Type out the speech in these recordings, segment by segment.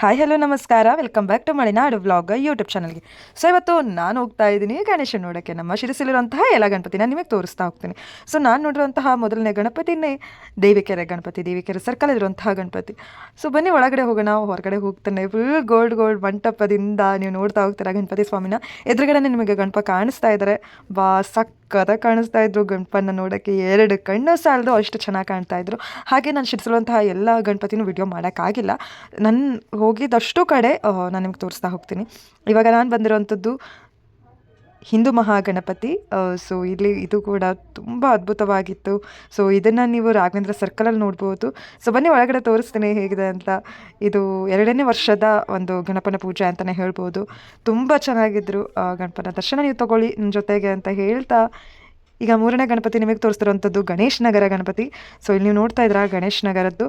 Hi hello ನಮಸ್ಕಾರ. Welcome back to Malenadu vlog YouTube ಚಾನಲ್ಗೆ so ಇವತ್ತು ನಾನು ಹೋಗ್ತಾ ಇದ್ದೀನಿ ಗಣೇಶ ನೋಡೋಕ್ಕೆ ನಮ್ಮ ಶಿರಸಿಲಿರುವಂತಹ ಎಲ್ಲ ಗಣಪತಿನ ನಿಮಗೆ ತೋರಿಸ್ತಾ ಹೋಗ್ತೀನಿ. ಸೊ ನಾನು ನೋಡಿರುವಂತಹ ಮೊದಲನೇ ಗಣಪತಿನೇ ದೇವಿಕೆರೆ ಗಣಪತಿ, ದೇವಿಕೆರೆ ಸರ್ಕಲ್ ಇರುವಂತಹ ಗಣಪತಿ. ಸೊ ಬನ್ನಿ, ಒಳಗಡೆ ಹೋಗೋಣ. ಹೊರಗಡೆ ಹೋಗ್ತಾನೆ. ಫುಲ್ ಗೋಲ್ಡ್ ಗೋಲ್ಡ್ ಮಂಟಪದಿಂದ ನೀವು ನೋಡ್ತಾ ಹೋಗ್ತೀರಾ ಗಣಪತಿ ಸ್ವಾಮಿನ. ಎದುರುಗಡೆ ನಿಮಗೆ ಗಣಪ ಕಾಣಿಸ್ತಾ ಇದ್ದಾರೆ ಬಾ ಸಕ್ಕದ ಕಾಣಿಸ್ತಾ ಇದ್ರು ಗಣಪನ ನೋಡೋಕ್ಕೆ ಎರಡು ಕಣ್ಣು ಸಾಲದು ಅಷ್ಟು ಚೆನ್ನಾಗಿ ಕಾಣ್ತಾ ಇದ್ರು. ಹಾಗೆ ನಾನು ಶಿಡಿಸಿರುವಂತಹ ಎಲ್ಲ ಗಣಪತಿನೂ ವಿಡಿಯೋ ಮಾಡೋಕ್ಕಾಗಿಲ್ಲ. ನನ್ನ ಹೋಗಿದ್ದಷ್ಟು ಕಡೆ ನಾನು ನಿಮ್ಗೆ ತೋರಿಸ್ತಾ ಹೋಗ್ತೀನಿ. ಇವಾಗ ನಾನು ಬಂದಿರೋವಂಥದ್ದು ಹಿಂದೂ ಮಹಾಗಣಪತಿ ಸೊ ಇಲ್ಲಿ ಇದು ಕೂಡ ತುಂಬ ಅದ್ಭುತವಾಗಿತ್ತು. ಸೊ ಇದನ್ನು ನೀವು ರಾಘವೇಂದ್ರ ಸರ್ಕಲಲ್ಲಿ ನೋಡ್ಬೋದು. ಸೊ ಬನ್ನಿ ಒಳಗಡೆ ತೋರಿಸ್ತೀನಿ ಹೇಗಿದೆ ಅಂತ. ಇದು ಎರಡನೇ ವರ್ಷದ ಒಂದು ಗಣಪನ ಪೂಜೆ ಅಂತಲೇ ಹೇಳ್ಬೋದು. ತುಂಬ ಚೆನ್ನಾಗಿದ್ರು ಗಣಪನ. ದರ್ಶನ ನೀವು ತಗೊಳ್ಳಿ ನಿಮ್ಮ ಜೊತೆಗೆ ಅಂತ ಹೇಳ್ತಾ. ಈಗ ಮೂರನೇ ಗಣಪತಿ ನಿಮಗೆ ತೋರಿಸ್ತಿರೋವಂಥದ್ದು ಗಣೇಶ್ ನಗರ ಗಣಪತಿ. ಸೊ ಇಲ್ಲಿ ನೀವು ನೋಡ್ತಾ ಇದ್ದೀರಾ ಗಣೇಶ್ ನಗರದ್ದು.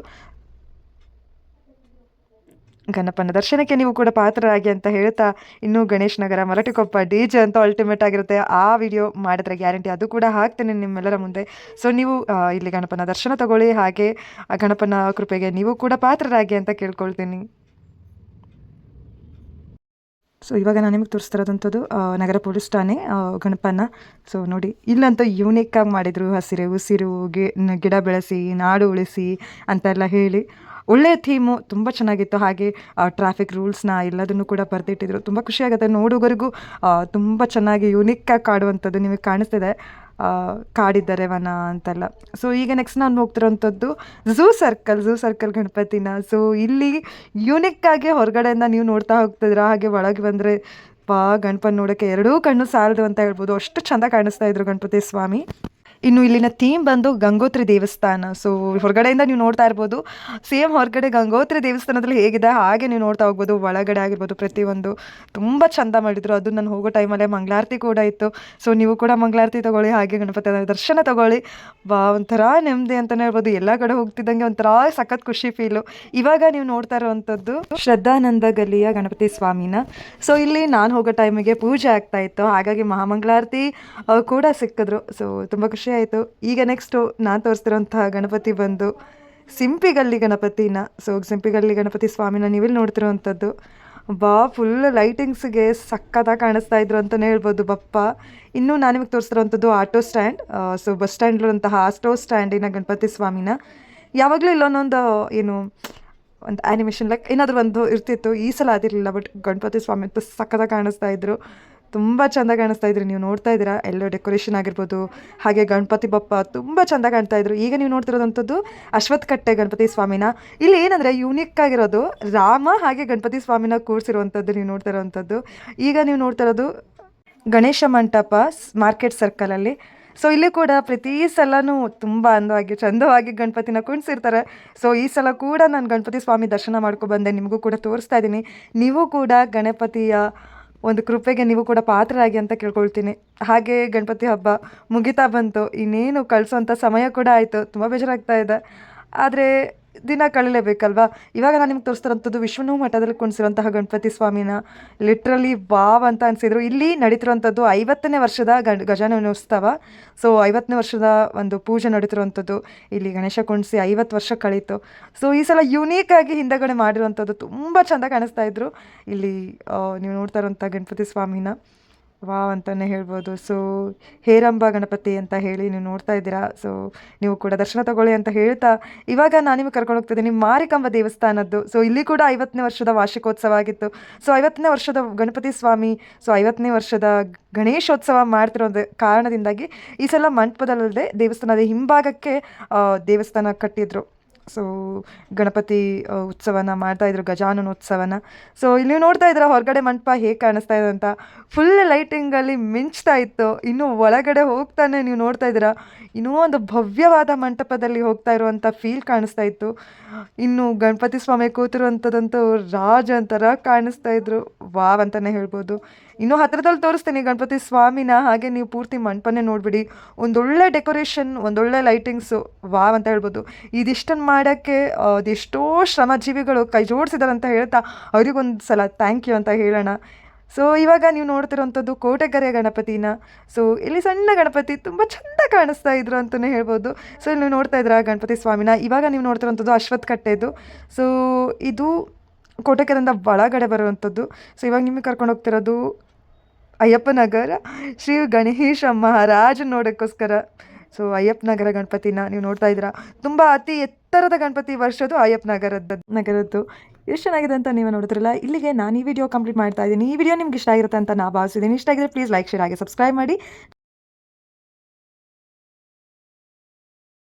ಗಣಪನ ದರ್ಶನಕ್ಕೆ ನೀವು ಕೂಡ ಪಾತ್ರರಾಗಿ ಅಂತ ಹೇಳ್ತಾ ಇನ್ನು ಗಣೇಶ್ ನಗರ ಮರಟಿಕೊಪ್ಪ ಡಿ ಜೆ ಅಂತ ಅಲ್ಟಿಮೇಟ್ ಆಗಿರುತ್ತೆ. ಆ ವಿಡಿಯೋ ಮಾಡಿದ್ರೆ ಗ್ಯಾರಂಟಿ ಅದು ಕೂಡ ಹಾಕ್ತೇನೆ ನಿಮ್ಮೆಲ್ಲರ ಮುಂದೆ. ಸೊ ನೀವು ಇಲ್ಲಿ ಗಣಪನ ದರ್ಶನ ತಗೊಳ್ಳಿ, ಹಾಗೆ ಗಣಪನ ಕೃಪೆಗೆ ನೀವು ಕೂಡ ಪಾತ್ರರಾಗಿ ಅಂತ ಕೇಳ್ಕೊಳ್ತೀನಿ. ಸೊ ಇವಾಗ ನಾನು ನಿಮಗೆ ತೋರಿಸ್ತಿರೋದಂಥದ್ದು ನಗರ ಪೊಲೀಸ್ ಠಾಣೆ ಗಣಪನ. ಸೊ ನೋಡಿ, ಇಲ್ಲಂತೂ ಯೂನಿಕ್ಕಾಗಿ ಮಾಡಿದರು, ಹಸಿರು, ಉಸಿರು ಗಿಡ ಬೆಳೆಸಿ, ನಾಡು ಉಳಿಸಿ ಅಂತೆಲ್ಲ ಹೇಳಿ. ಒಳ್ಳೆಯ ಥೀಮು ತುಂಬ ಚೆನ್ನಾಗಿತ್ತು. ಹಾಗೆ ಟ್ರಾಫಿಕ್ ರೂಲ್ಸ್ನ ಎಲ್ಲದನ್ನು ಕೂಡ ಬರೆದಿಟ್ಟಿದ್ರು. ತುಂಬ ಖುಷಿಯಾಗುತ್ತೆ ನೋಡುಗರಿಗೂ ತುಂಬ ಚೆನ್ನಾಗಿ ಯುನಿಕ್ಕಾಗಿ ಕಾಡುವಂಥದ್ದು ನಿಮಗೆ ಕಾಣಿಸ್ತಿದೆ. ಕಾಡಿದ್ದಾರೆ ವನ ಅಂತೆಲ್ಲ. ಸೊ ಈಗ ನೆಕ್ಸ್ಟ್ ನಾನು ಹೋಗ್ತಿರೋಂಥದ್ದು ಝೂ ಸರ್ಕಲ್ ಝೂ ಸರ್ಕಲ್ ಗಣಪತಿನ. ಸೊ ಇಲ್ಲಿ ಯುನಿಕ್ಕಾಗಿ ಹೊರಗಡೆಯಿಂದ ನೀವು ನೋಡ್ತಾ ಹೋಗ್ತಿದ್ರ ಹಾಗೆ ಒಳಗೆ ಬಂದರೆ ಪಾ ಗಣಪನ ನೋಡೋಕ್ಕೆ ಎರಡೂ ಕಣ್ಣು ಸಾಲದು ಅಂತ ಹೇಳ್ಬೋದು. ಅಷ್ಟು ಚೆಂದ ಕಾಣಿಸ್ತಾ ಇದ್ರು ಗಣಪತಿ ಸ್ವಾಮಿ. ಇನ್ನು ಇಲ್ಲಿನ ಥೀಮ್ ಬಂದು ಗಂಗೋತ್ರಿ ದೇವಸ್ಥಾನ. ಸೊ ಹೊರಗಡೆಯಿಂದ ನೀವು ನೋಡ್ತಾ ಇರ್ಬೋದು. ಸೇಮ್ ಹೊರಗಡೆ ಗಂಗೋತ್ರಿ ದೇವಸ್ಥಾನದಲ್ಲಿ ಹೇಗಿದೆ, ಹಾಗೆ ನೀವು ನೋಡ್ತಾ ಹೋಗ್ಬೋದು. ಒಳಗಡೆ ಆಗಿರ್ಬೋದು ಪ್ರತಿಯೊಂದು. ತುಂಬ ಚಂದ ಮಾಡಿದ್ರು. ಅದು ನಾನು ಹೋಗೋ ಟೈಮಲ್ಲೇ ಮಂಗಳಾರತಿ ಕೂಡ ಇತ್ತು. ಸೊ ನೀವು ಕೂಡ ಮಂಗಳಾರತಿ ತಗೊಳ್ಳಿ, ಹಾಗೆ ಗಣಪತಿ ದರ್ಶನ ತಗೊಳ್ಳಿ. ಬಾ ಒಂಥರ ನೆಮ್ಮದಿ ಅಂತಲೇ ಹೇಳ್ಬೋದು. ಎಲ್ಲ ಕಡೆ ಹೋಗ್ತಿದ್ದಂಗೆ ಒಂಥರ ಸಖತ್ ಖುಷಿ ಫೀಲು ಇವಾಗ ನೀವು ನೋಡ್ತಾ ಇರುವಂಥದ್ದು ಶ್ರದ್ಧಾನಂದ ಗಲ್ಲಿಯ ಗಣಪತಿ ಸ್ವಾಮಿನ. ಸೊ ಇಲ್ಲಿ ನಾನು ಹೋಗೋ ಟೈಮಿಗೆ ಪೂಜೆ ಆಗ್ತಾ ಇತ್ತು. ಹಾಗಾಗಿ ಮಹಾಮಂಗಳಾರತಿ ಕೂಡ ಸಿಕ್ಕಿದ್ರು. ಸೊ ತುಂಬ ಖುಷಿ ಆಯಿತು. ಈಗ ನೆಕ್ಸ್ಟು ನಾನು ತೋರಿಸ್ತಿರೋಂತಹ ಗಣಪತಿ ಬಂದು ಸಿಂಪಿಗಲ್ಲಿ ಗಣಪತಿನ ಸೊ ಸಿಂಪಿಗಲ್ಲಿ ಗಣಪತಿ ಸ್ವಾಮಿನ ನೀವಿಲ್ಲಿ ನೋಡ್ತಿರೋವಂಥದ್ದು ಬಾ ಫುಲ್ ಲೈಟಿಂಗ್ಸ್ಗೆ ಸಕ್ಕತ್ತಾಗಿ ಕಾಣಿಸ್ತಾ ಇದ್ರು ಅಂತಲೇ ಹೇಳ್ಬೋದು ಬಪ್ಪ. ಇನ್ನೂ ನಾನು ನಿಮಗೆ ತೋರಿಸ್ತಿರೋವಂಥದ್ದು ಆಟೋ ಸ್ಟ್ಯಾಂಡ್ ಸೊ ಬಸ್ ಸ್ಟ್ಯಾಂಡ್ಲಿರುವಂತಹ ಆಟೋ ಸ್ಟ್ಯಾಂಡಿನ ಗಣಪತಿ ಸ್ವಾಮಿನ. ಯಾವಾಗಲೂ ಇಲ್ಲೊಂದೊಂದು ಏನು, ಒಂದು ಆ್ಯನಿಮೇಷನ್ ಲೈಕ್ ಏನಾದರೂ ಒಂದು ಇರ್ತಿತ್ತು, ಈ ಸಲ ಅದಿರಲಿಲ್ಲ ಬಟ್ ಗಣಪತಿ ಸ್ವಾಮಿ ಅಂತೂ ಕಾಣಿಸ್ತಾ ಇದ್ರು. ತುಂಬ ಚೆಂದ ಕಾಣಿಸ್ತಾ ಇದ್ರಿ. ನೀವು ನೋಡ್ತಾ ಇದ್ದೀರಾ? ಎಲ್ಲೋ ಡೆಕೋರೇಷನ್ ಆಗಿರ್ಬೋದು, ಹಾಗೆ ಗಣಪತಿ ಬಪ್ಪ ತುಂಬ ಚೆಂದ ಕಾಣ್ತಾ ಇದ್ರು. ಈಗ ನೀವು ನೋಡ್ತಿರೋದಂಥದ್ದು ಅಶ್ವತ್ಥ ಕಟ್ಟೆ ಗಣಪತಿ ಸ್ವಾಮಿನ. ಇಲ್ಲಿ ಏನಂದರೆ ಯೂನಿಕ್ ಆಗಿರೋದು ರಾಮ ಹಾಗೆ ಗಣಪತಿ ಸ್ವಾಮಿನ ಕೂರಿಸಿರುವಂಥದ್ದು ನೀವು ನೋಡ್ತಾ ಇರೋವಂಥದ್ದು ಈಗ ನೀವು ನೋಡ್ತಾ ಇರೋದು ಗಣೇಶ ಮಂಟಪ ಮಾರ್ಕೆಟ್ ಸರ್ಕಲಲ್ಲಿ ಸೊ ಇಲ್ಲಿ ಕೂಡ ಪ್ರತಿ ಸಲನೂ ತುಂಬ ಅಂದವಾಗಿ, ಚಂದವಾಗಿ ಗಣಪತಿನ ಕುಣಿಸಿರ್ತಾರೆ ಸೊ ಈ ಸಲ ಕೂಡ ನಾನು ಗಣಪತಿ ಸ್ವಾಮಿ ದರ್ಶನ ಮಾಡ್ಕೊ ಬಂದೆ. ನಿಮಗೂ ಕೂಡ ತೋರಿಸ್ತಾ ಇದ್ದೀನಿ. ನೀವು ಕೂಡ ಗಣಪತಿಯ ಒಂದು ಕೃಪೆಗೆ ನೀವು ಕೂಡ ಪಾತ್ರರಾಗಿ ಅಂತ ಕೇಳ್ಕೊಳ್ತೀನಿ. ಹಾಗೆ ಗಣಪತಿ ಹಬ್ಬ ಮುಗಿತಾ ಬಂತು. ಇನ್ನೇನು ಕಳಿಸೋ ಸಮಯ ಕೂಡ ಆಯಿತು. ತುಂಬ ಬೇಜಾರಾಗ್ತಾ ಇದೆ. ಆದರೆ ದಿನ ಕಳೀಲೇಬೇಕಲ್ವಾ? ಇವಾಗ ನಾನು ನಿಮ್ಗೆ ತೋರಿಸ್ತಿರೋಂಥದ್ದು ವಿಶ್ವನೂ ಮಠದಲ್ಲಿ ಕುಣಿಸಿರುವಂತಹ ಗಣಪತಿ ಸ್ವಾಮಿನ ಲಿಟ್ರಲಿ ಬಾವ್ ಅಂತ ಅನಿಸಿದ್ರು. ಇಲ್ಲಿ ನಡೀತಿರುವಂಥದ್ದು ಐವತ್ತನೇ ವರ್ಷದ ಗಣ, ಗಜಾನನೋತ್ಸವ. ಸೊ ಐವತ್ತನೇ ವರ್ಷದ ಒಂದು ಪೂಜೆ ನಡೀತಿರುವಂಥದ್ದು ಇಲ್ಲಿ ಗಣೇಶ ಕುಣಿಸಿ ಐವತ್ತು ವರ್ಷ ಕಳೀತು. ಸೊ ಈ ಸಲ ಯುನೀಕ್ ಆಗಿ ಹಿಂದಗಡೆ ಮಾಡಿರುವಂಥದ್ದು ತುಂಬ ಚೆಂದ ಕಾಣಿಸ್ತಾ ಇದ್ರು. ಇಲ್ಲಿ ನೀವು ನೋಡ್ತಾ ಇರುವಂಥ ಗಣಪತಿ ಸ್ವಾಮಿನ ವಾವ್ ಅಂತಲೇ ಹೇಳ್ಬೋದು. ಸೊ ಹೇರಂಬ ಗಣಪತಿ ಅಂತ ಹೇಳಿ ನೀವು ನೋಡ್ತಾ ಇದ್ದೀರಾ? ಸೊ ನೀವು ಕೂಡ ದರ್ಶನ ತಗೊಳ್ಳಿ ಅಂತ ಹೇಳ್ತಾ, ಇವಾಗ ನಾನು ನಿಮಗೆ ಕರ್ಕೊಂಡು ಹೋಗ್ತಿದ್ದೀನಿ ಮಾರಿಕಾಂಬ ದೇವಸ್ಥಾನದ್ದು. ಸೊ ಇಲ್ಲಿ ಕೂಡ ಐವತ್ತನೇ ವರ್ಷದ ವಾರ್ಷಿಕೋತ್ಸವ ಆಗಿತ್ತು. ಸೊ ಐವತ್ತನೇ ವರ್ಷದ ಗಣಪತಿ ಸ್ವಾಮಿ ಸೊ ಐವತ್ತನೇ ವರ್ಷದ ಗಣೇಶೋತ್ಸವ ಮಾಡ್ತಿರೋದು ಕಾರಣದಿಂದಾಗಿ ಈ ಸಲ ಮಂಟಪದಲ್ಲದೆ ದೇವಸ್ಥಾನದ ಹಿಂಭಾಗಕ್ಕೆ ದೇವಸ್ಥಾನ ಕಟ್ಟಿದ್ರು. ಸೊ ಗಣಪತಿ ಉತ್ಸವನ ಮಾಡ್ತಾ ಇದ್ರು, ಗಜಾನನೋತ್ಸವನ. ಸೊ ಇಲ್ಲಿ ನೋಡ್ತಾ ಇದ್ದೀರಾ, ಹೊರಗಡೆ ಮಂಟಪ ಹೇಗೆ ಕಾಣಿಸ್ತಾ ಇದೆ ಅಂತ. ಫುಲ್ ಲೈಟಿಂಗಲ್ಲಿ ಮಿಂಚ್ತಾ ಇತ್ತು. ಇನ್ನು ಒಳಗಡೆ ಹೋಗ್ತಾನೆ ನೀವು ನೋಡ್ತಾ ಇದ್ದೀರಾ. ಇನ್ನೂ ಒಂದು ಭವ್ಯವಾದ ಮಂಟಪದಲ್ಲಿ ಹೋಗ್ತಾ ಇರುವಂಥ ಫೀಲ್ ಕಾಣಿಸ್ತಾ ಇತ್ತು. ಇನ್ನು ಗಣಪತಿ ಸ್ವಾಮಿ ಕೂತಿರುವಂಥದ್ದಂತೂ ರಾಜ ಅಂತರ ಕಾಣಿಸ್ತಾ ಇದ್ರು. ವಾವ್ ಅಂತಲೇ ಹೇಳ್ಬೋದು. ಇನ್ನು ಹತ್ತಿರದಲ್ಲಿ ತೋರಿಸ್ತೀನಿ, ಗಣಪತಿ ಸ್ವಾಮಿನ ಹಾಗೆ ನೀವು ಪೂರ್ತಿ ಮಂಟಪನೇ ನೋಡಿಬಿಡಿ. ಒಂದೊಳ್ಳೆ ಡೆಕೋರೇಷನ್, ಒಂದೊಳ್ಳೆ ಲೈಟಿಂಗ್ಸು, ವಾವ್ ಅಂತ ಹೇಳ್ಬೋದು. ಇದಿಷ್ಟನ್ನು ಮಾಡೋಕ್ಕೆ ಅದೆಷ್ಟೋ ಶ್ರಮಜೀವಿಗಳು ಕೈ ಜೋಡಿಸಿದಾರೆ ಅಂತ ಹೇಳ್ತಾ ಅವ್ರಿಗೊಂದು ಸಲ ಥ್ಯಾಂಕ್ ಯು ಅಂತ ಹೇಳೋಣ. ಸೊ ಇವಾಗ ನೀವು ನೋಡ್ತಿರೋಂಥದ್ದು ಕೋಟೆಗರೆ ಗಣಪತಿನ. ಸೊ ಇಲ್ಲಿ ಸಣ್ಣ ಗಣಪತಿ ತುಂಬ ಚೆಂದ ಕಾಣಿಸ್ತಾ ಇದ್ರು ಅಂತಲೇ ಹೇಳ್ಬೋದು. ಸೊ ನೀವು ನೋಡ್ತಾ ಇದ್ದೀರಾ ಗಣಪತಿ ಸ್ವಾಮಿನ. ಇವಾಗ ನೀವು ನೋಡ್ತಿರೋಂಥದ್ದು ಅಶ್ವತ್ಥ ಕಟ್ಟೆದು. ಸೊ ಇದು ಕೋಟೆಕೆರೆಯಿಂದ ಒಳಗಡೆ ಬರುವಂಥದ್ದು. ಸೊ ಇವಾಗ ನಿಮಗೆ ಕರ್ಕೊಂಡು ಹೋಗ್ತಿರೋದು ಅಯ್ಯಪ್ಪನಗರ, ಶ್ರೀ ಗಣೇಶ ಮಹಾರಾಜ ನೋಡೋಕ್ಕೋಸ್ಕರ. ಸೊ ಅಯ್ಯಪ್ಪನಗರ ಗಣಪತಿನ ನೀವು ನೋಡ್ತಾ ಇದ್ದೀರಾ? ತುಂಬ ಅತಿ ಎತ್ತರದ ಗಣಪತಿ ವರ್ಷದ್ದು ಅಯ್ಯಪ್ಪ ನಗರದ್ದು. ಎಷ್ಟು ಚೆನ್ನಾಗಿದೆ ಅಂತ ನೀವು ನೋಡಿದ್ರಲ್ಲ, ಇಲ್ಲಿಗೆ ನಾನು ಈ ವಿಡಿಯೋ ಕಂಪ್ಲೀಟ್ ಮಾಡ್ತಾ ಇದ್ದೀನಿ. ಈ ವಿಡಿಯೋ ನಿಮ್ಗೆ ಇಷ್ಟ ಆಗಿರುತ್ತೆ ಅಂತ ನಾನು ಭಾವಿಸಿದ್ದೀನಿ. ಇಷ್ಟ ಆಗಿದ್ರೆ ಪ್ಲೀಸ್ ಲೈಕ್ ಶೇರ್ ಆಗಿ ಸಬ್ಸ್ಕ್ರೈಬ್ ಮಾಡಿ.